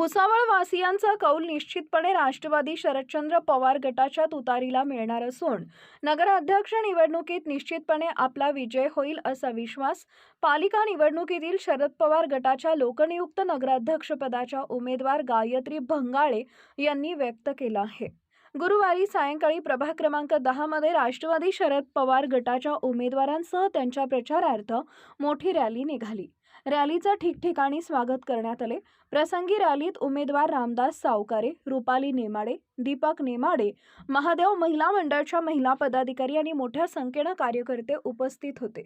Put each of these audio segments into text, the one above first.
भुसावळ वासियांचा कौल निश्चितपणे राष्ट्रवादी शरदचंद्र पवार गटाच्या तुतारीला मिळणार असून नगराध्यक्ष निवडणुकीत निश्चितपणे आपला विजय होईल असा विश्वास पालिका निवडणुकीतील शरद पवार गटाच्या लोकनियुक्त नगराध्यक्षपदाच्या उमेदवार गायत्री भंगाळे यांनी व्यक्त केला आहे. गुरुवारी सायंकाळी प्रभाग क्रमांक दहामध्ये राष्ट्रवादी शरद पवार गटाच्या उमेदवारांसह त्यांच्या प्रचारार्थ मोठी रॅली निघाली. रॅलीचं ठिकठिकाणी स्वागत करण्यात आले. प्रसंगी रॅलीत उमेदवार रामदास सावकारे रुपाली नेमाडे दीपक नेमाडे महादेव महिला मंडळाच्या महिला पदाधिकारी आणि मोठ्या संख्येनं कार्यकर्ते उपस्थित होते.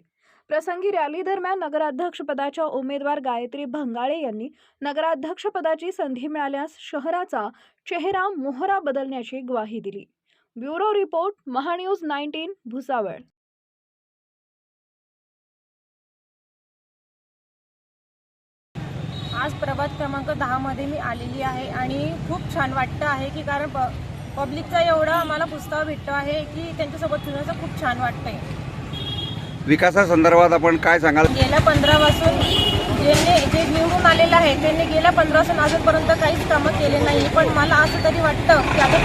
प्रसंगी रॅली दरम्यान नगराध्यक्षपदाच्या उमेदवार गायत्री भंगाळे यांनी नगराध्यक्षपदाची संधी मिळाल्यास शहराचा चेहरा मोहरा बदलण्याची ग्वाही दिली. Bureau report MahaNews nineteen Bhusawal. आज प्रभात क्रमांक दहामध्ये मी आलेली आहे आणि खूप छान वाटतं आहे की कारण प पब्लिकचा एवढा आम्हाला पुस्तक भेटतो आहे की त्यांच्यासोबत फिरण्याचं खूप छान वाटतंय. विकासासंदर्भात आपण काय सांगाल? गेल्या पंधरापासून ज्यांनी जे निवडून आलेलं आहे त्यांनी गेल्या पंधरापासून अजूनपर्यंत काहीच कामं केले नाही पण मला असं तरी वाटतं की आता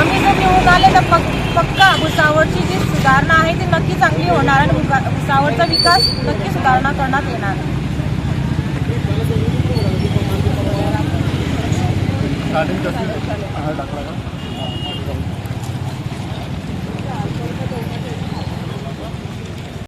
आम्ही जर निवडून आले तर पक पक्का भुसावळची जी सुधारणा आहे ती नक्की चांगली होणार आणि भुसावळचा विकास नक्की सुधारणा करण्यात येणार. स्टार्टिंग कशी हा टाकला का